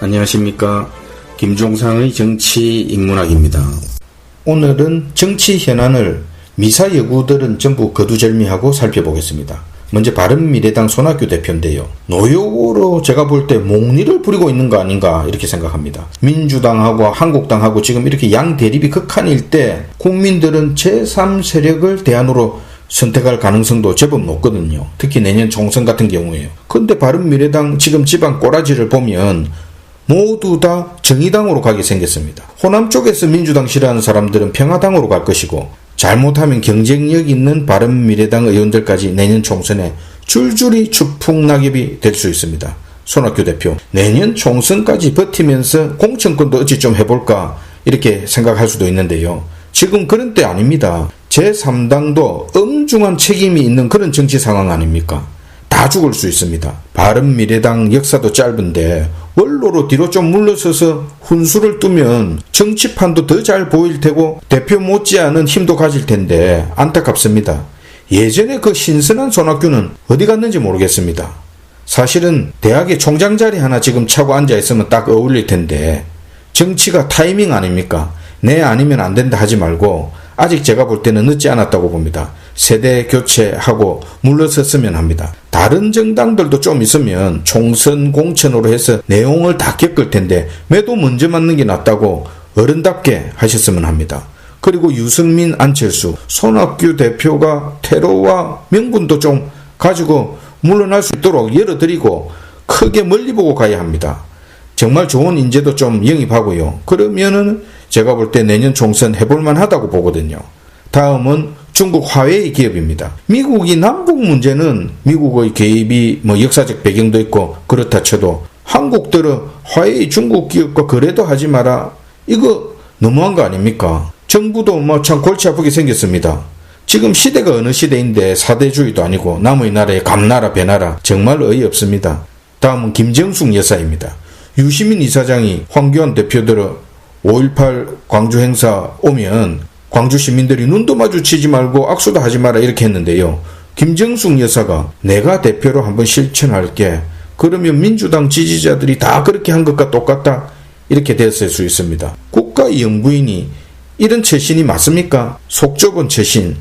안녕하십니까. 김종상의 정치 인문학입니다. 오늘은 정치 현안을 미사 여구들은 전부 거두절미하고 살펴보겠습니다. 먼저 바른미래당 손학규 대표인데요. 노역으로 제가 볼 때 몽리를 부리고 있는 거 아닌가 이렇게 생각합니다. 민주당하고 한국당하고 지금 이렇게 양 대립이 극한일 때 국민들은 제3세력을 대안으로 선택할 가능성도 제법 높거든요. 특히 내년 총선 같은 경우에요. 근데 바른미래당 지금 지방 꼬라지를 보면 모두 다 정의당으로 가게 생겼습니다. 호남 쪽에서 민주당 싫어하는 사람들은 평화당으로 갈 것이고 잘못하면 경쟁력 있는 바른미래당 의원들까지 내년 총선에 줄줄이 추풍낙엽이 될 수 있습니다. 손학규 대표 내년 총선까지 버티면서 공천권도 어찌 좀 해볼까 이렇게 생각할 수도 있는데요. 지금 그런 때 아닙니다. 제3당도 엄중한 책임이 있는 그런 정치 상황 아닙니까? 다 죽을 수 있습니다. 바른미래당 역사도 짧은데 원로로 뒤로 좀 물러서서 훈수를 두면 정치판도 더 잘 보일 테고 대표 못지않은 힘도 가질 텐데 안타깝습니다. 예전에 그 신선한 손학규는 어디 갔는지 모르겠습니다. 사실은 대학의 총장 자리 하나 지금 차고 앉아 있으면 딱 어울릴 텐데 정치가 타이밍 아닙니까? 내 아니면 안 된다 하지 말고 아직 제가 볼 때는 늦지 않았다고 봅니다. 세대 교체하고 물러섰으면 합니다. 다른 정당들도 좀 있으면 총선 공천으로 해서 내용을 다 겪을 텐데 매도 먼저 맞는 게 낫다고 어른답게 하셨으면 합니다. 그리고 유승민, 안철수, 손학규 대표가 테러와 명분도 좀 가지고 물러날 수 있도록 열어드리고 크게 멀리 보고 가야 합니다. 정말 좋은 인재도 좀 영입하고요. 그러면은 제가 볼 때 내년 총선 해볼만 하다고 보거든요. 다음은 중국 화웨이 기업입니다. 미국이 남북 문제는 미국의 개입이 뭐 역사적 배경도 있고 그렇다 쳐도 한국들은 화웨이 중국 기업과 거래도 하지 마라. 이거 너무한 거 아닙니까? 정부도 뭐 참 골치 아프게 생겼습니다. 지금 시대가 어느 시대인데 사대주의도 아니고 남의 나라에 감나라 배나라 정말 어이없습니다. 다음은 김정숙 여사입니다. 유시민 이사장이 황교안 대표들을 5.18 광주 행사 오면 광주 시민들이 눈도 마주치지 말고 악수도 하지 마라 이렇게 했는데요. 김정숙 여사가 내가 대표로 한번 실천할게. 그러면 민주당 지지자들이 다 그렇게 한 것과 똑같다. 이렇게 됐을 수 있습니다. 국가 연구인이 이런 처신이 맞습니까? 속 좁은 처신.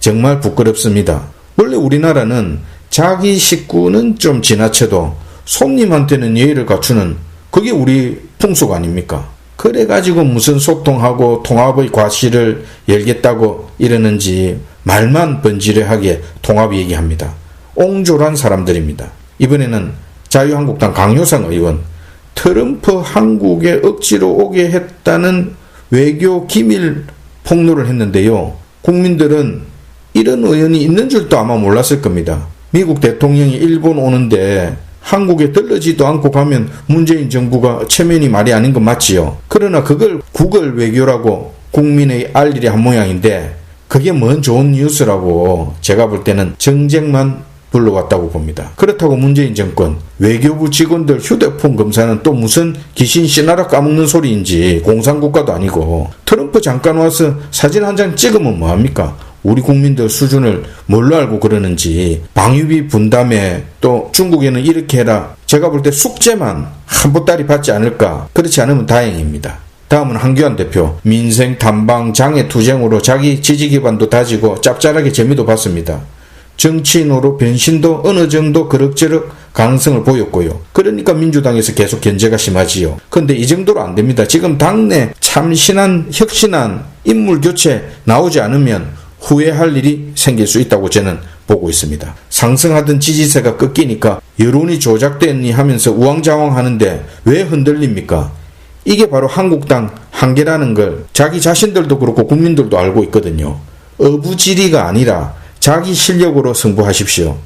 정말 부끄럽습니다. 원래 우리나라는 자기 식구는 좀 지나쳐도 손님한테는 예의를 갖추는 그게 우리 풍속 아닙니까? 그래가지고 무슨 소통하고 통합의 과실을 열겠다고 이러는지 말만 번지르하게 통합 얘기합니다. 옹졸한 사람들입니다. 이번에는 자유한국당 강효상 의원 트럼프 한국에 억지로 오게 했다는 외교 기밀 폭로를 했는데요. 국민들은 이런 의원이 있는 줄도 아마 몰랐을 겁니다. 미국 대통령이 일본 오는데 한국에 들르지도 않고 가면 문재인 정부가 체면이 말이 아닌 건 맞지요. 그러나 그걸 구글 외교라고 국민의 알 일이 한 모양인데 그게 뭔 좋은 뉴스라고 제가 볼 때는 정쟁만 불러왔다고 봅니다. 그렇다고 문재인 정권 외교부 직원들 휴대폰 검사는 또 무슨 귀신 씨나라 까먹는 소리인지 공산국가도 아니고 트럼프 잠깐 와서 사진 한 장 찍으면 뭐합니까? 우리 국민들 수준을 뭘로 알고 그러는지 방위비 분담에 또 중국에는 이렇게 해라 제가 볼 때 숙제만 한 보따리 받지 않을까 그렇지 않으면 다행입니다. 다음은 한규환 대표 민생 탐방 장애 투쟁으로 자기 지지 기반도 다지고 짭짤하게 재미도 봤습니다. 정치인으로 변신도 어느 정도 그럭저럭 가능성을 보였고요. 그러니까 민주당에서 계속 견제가 심하지요. 근데 이 정도로 안 됩니다. 지금 당내 참신한 혁신한 인물 교체 나오지 않으면 후회할 일이 생길 수 있다고 저는 보고 있습니다. 상승하던 지지세가 꺾이니까 여론이 조작됐니 하면서 우왕좌왕 하는데 왜 흔들립니까? 이게 바로 한국당 한계라는 걸 자기 자신들도 그렇고 국민들도 알고 있거든요. 어부지리가 아니라 자기 실력으로 승부하십시오.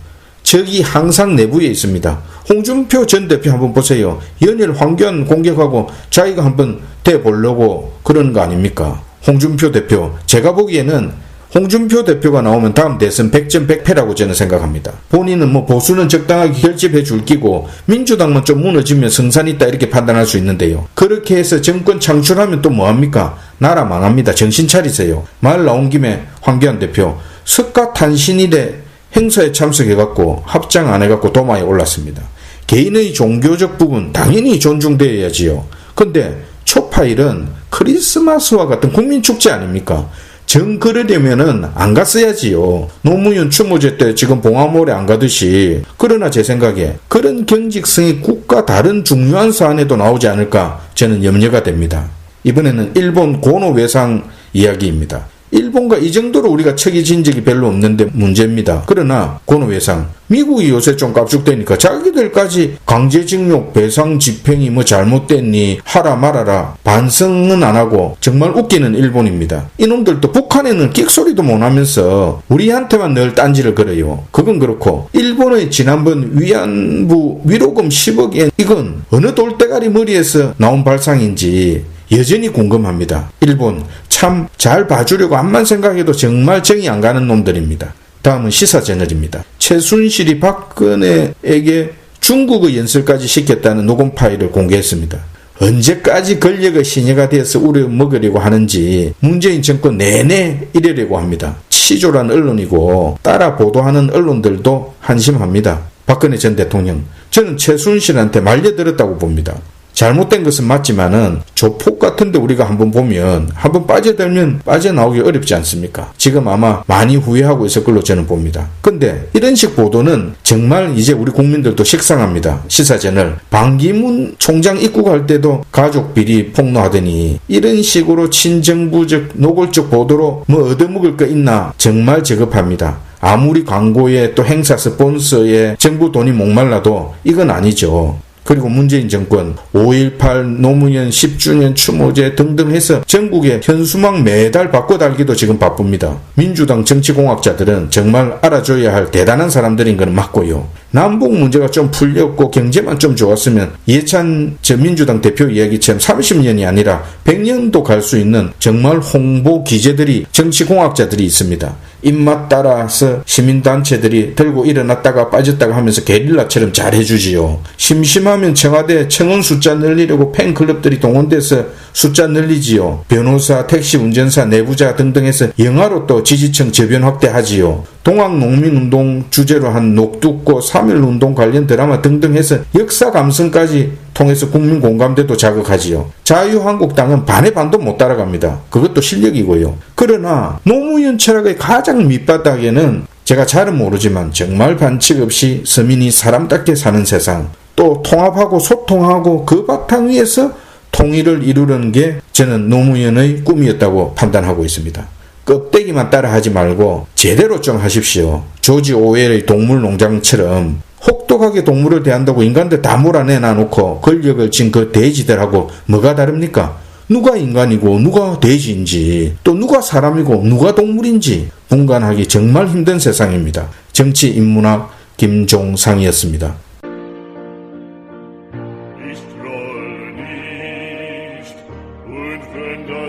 적이 항상 내부에 있습니다. 홍준표 전 대표 한번 보세요. 연일 황교안 공격하고 자기가 한번 대보려고 그러는 거 아닙니까? 홍준표 대표, 제가 보기에는 홍준표 대표가 나오면 다음 대선 100점 100패라고 저는 생각합니다. 본인은 뭐 보수는 적당하게 결집해 줄 끼고 민주당만 좀 무너지면 성산 있다 이렇게 판단할 수 있는데요. 그렇게 해서 정권 창출하면 또 뭐합니까? 나라 망합니다. 정신 차리세요. 말 나온 김에 황교안 대표 석가 탄신일에 행사에 참석해갖고 합장 안 해갖고 도마에 올랐습니다. 개인의 종교적 부분 당연히 존중되어야지요. 근데 초파일은 크리스마스와 같은 국민축제 아닙니까? 정 그러려면은 안 갔어야지요. 노무현 추모제 때 지금 봉화몰에 안 가듯이. 그러나 제 생각에 그런 경직성이 국가 다른 중요한 사안에도 나오지 않을까 저는 염려가 됩니다. 이번에는 일본 고노 외상 이야기입니다. 일본과 이 정도로 우리가 척이 진 적이 별로 없는데 문제입니다. 그러나 고노 외상 미국이 요새 좀 깝죽대니까 자기들까지 강제징용 배상 집행이 뭐 잘못됐니 하라 말아라 반성은 안 하고 정말 웃기는 일본입니다. 이놈들도 북한에는 끽소리도 못 하면서 우리한테만 늘 딴지를 걸어요. 그건 그렇고 일본의 지난번 위안부 위로금 10억 엔 이건 어느 돌대가리 머리에서 나온 발상인지 여전히 궁금합니다. 일본 참 잘 봐주려고 암만 생각해도 정말 정이 안 가는 놈들입니다. 다음은 시사저널입니다. 최순실이 박근혜에게 중국의 연설까지 시켰다는 녹음 파일을 공개했습니다. 언제까지 권력의 신예가 되어서 우려 먹으려고 하는지 문재인 정권 내내 이래려고 합니다. 치졸한 언론이고 따라 보도하는 언론들도 한심합니다. 박근혜 전 대통령. 저는 최순실한테 말려들었다고 봅니다. 잘못된 것은 맞지만은 조폭 같은데 우리가 한번 보면 한번 빠져들면 빠져나오기 어렵지 않습니까? 지금 아마 많이 후회하고 있을 걸로 저는 봅니다. 근데 이런 식 보도는 정말 이제 우리 국민들도 식상합니다. 시사전을 방기문 총장 입국할 때도 가족 비리 폭로하더니 이런 식으로 친정부적 노골적 보도로 뭐 얻어먹을 거 있나 정말 저급합니다. 아무리 광고에 또 행사 스폰서에 정부 돈이 목말라도 이건 아니죠. 그리고 문재인 정권 5.18 노무현 10주년 추모제 등등 해서 전국에 현수막 매달 바꿔 달기도 지금 바쁩니다. 민주당 정치공학자들은 정말 알아줘야 할 대단한 사람들인 건 맞고요. 남북 문제가 좀 풀렸고 경제만 좀 좋았으면 예찬 저 민주당 대표 이야기처럼 30년이 아니라 100년도 갈 수 있는 정말 홍보 기재들이 정치공학자들이 있습니다. 입맛 따라서 시민단체들이 들고 일어났다가 빠졌다가 하면서 게릴라처럼 잘 해주지요. 심심하면 청와대 청원 숫자 늘리려고 팬클럽들이 동원돼서 숫자 늘리지요. 변호사, 택시 운전사, 내부자 등등 해서 영화로 또 지지층 저변 확대하지요. 동학농민운동 주제로 한 녹두꽃, 3.1운동 관련 드라마 등등 해서 역사 감성까지 통해서 국민 공감대도 자극하지요. 자유한국당은 반의 반도 못 따라갑니다. 그것도 실력이고요. 그러나 노무현 철학의 가장 밑바닥에는 제가 잘은 모르지만 정말 반칙 없이 서민이 사람답게 사는 세상, 또 통합하고 소통하고 그 바탕 위에서 통일을 이루는 게 저는 노무현의 꿈이었다고 판단하고 있습니다. 껍데기만 따라 하지 말고 제대로 좀 하십시오. 조지 오웰의 동물농장처럼 혹독하게 동물을 대한다고 인간들 다 몰아내 놔놓고 권력을 쥔 그 돼지들하고 뭐가 다릅니까? 누가 인간이고 누가 돼지인지 또 누가 사람이고 누가 동물인지 분간하기 정말 힘든 세상입니다. 정치 인문학 김종상이었습니다.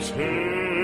das Herz.